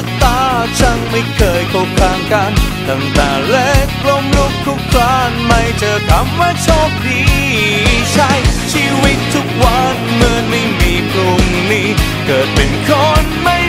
ะตาช่างไม่เคยเข้าข้างกัน ตั้งแต่เล็กลมลุกคลุกคลานไม่เจอคำว่าโชคดีใช่ชีวิตทุกวันเหมือนไม่มีพรุ่งนี้ เกิดเป็นคนไม่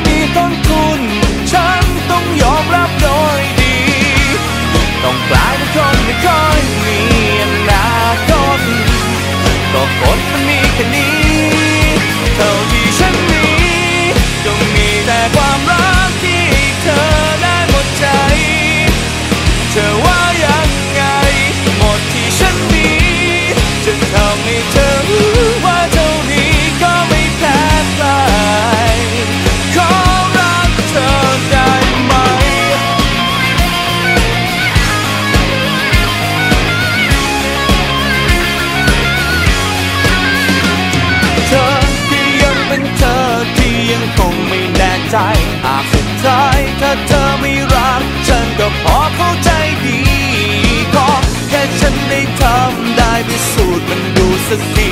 ใจ หากสุดท้ายถ้าเธอไม่รัก ฉันก็พอเข้าใจดีขอแค่ฉันได้ทำได้พิสูจน์มันดูสักที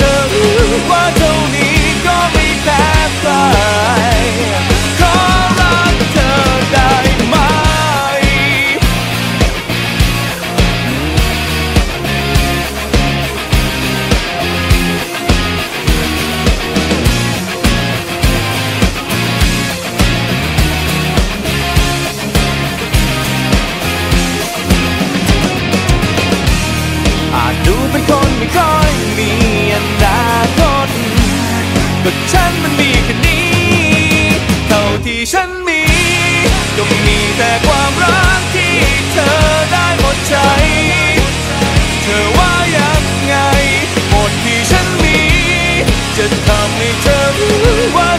จะท ก็ฉันมันมีแค่นี้ เท่าที่ฉันมี ก็มีแต่ความรักที่เธอได้หมดใจ เธอว่ายังไง หมดที่ฉันมี จะทำให้เธอรู้ว่า